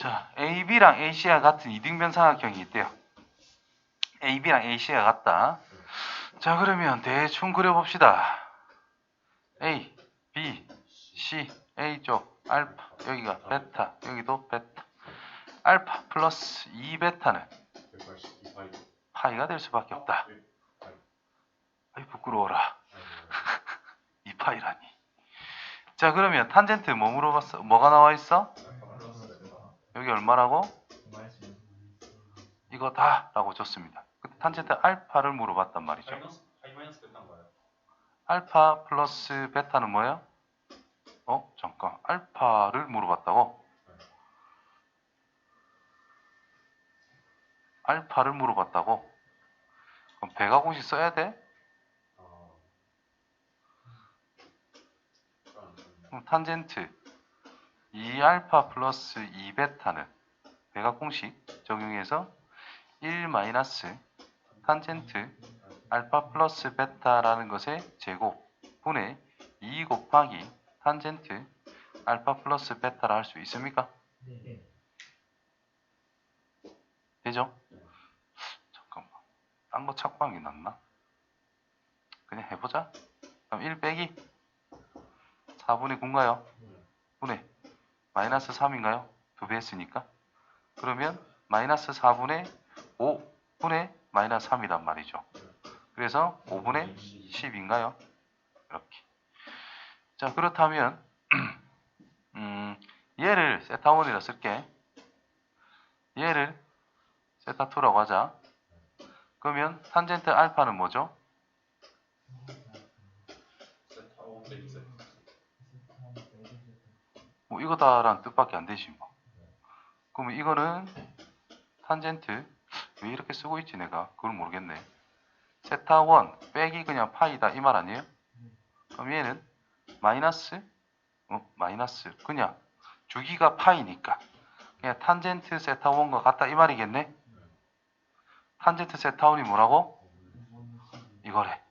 자, AB랑 AC가 같은 이등변 삼각형이 있대요. AB랑 AC가 같다. 자, 그러면 대충 그려봅시다. A, B, C, A 쪽 알파, 여기가 베타, 여기도 베타. 알파 플러스 2베타는 180 파이. 파이가 될 수밖에 없다. 아이 부끄러워라. 2파이라니. 자, 그러면 탄젠트 뭐 물어봤어? 뭐가 나와 있어? 여기 얼마라고? 이거 다 라고 줬습니다. 그 탄젠트 알파를 물어봤단 말이죠. 알파 플러스 베타는 뭐예요? 어? 잠깐. 알파를 물어봤다고? 알파를 물어봤다고? 그럼 배가 공식 써야 돼? 아. 그럼 탄젠트 2알파 플러스 2베타는 배가 공식 적용해서 1 마이너스 탄젠트 알파 플러스 베타라는 것의 제곱 분의 2 곱하기 탄젠트 알파 플러스 베타라 할 수 있습니까? 되죠? 잠깐만 딴거 한게 낫나? 그냥 해보자 그럼 1 빼기 4분의 9인가요? 분의 마이너스 3인가요? 두배 했으니까 그러면 마이너스 4분의 5분의 마이너스 3이란 말이죠 그래서 5분의 10인가요? 이렇게 자 그렇다면 음, 얘를 세타1이라 쓸게 얘를 세타2라고 하자 그러면 탄젠트 알파는 뭐죠? 세타 오 빼기 세타. 뭐 이거다라는 뜻밖에 안 되지 뭐. 그러면 이거는 탄젠트 왜 이렇게 쓰고 있지 내가 그걸 모르겠네. 세타 1 빼기 그냥 파이다 이 말 아니에요? 그럼 얘는 마이너스 어 마이너스 그냥 주기가 파이니까 그냥 탄젠트 세타 1과 같다 이 말이겠네. 탄젠트 세타 1이 뭐라고? 이거래.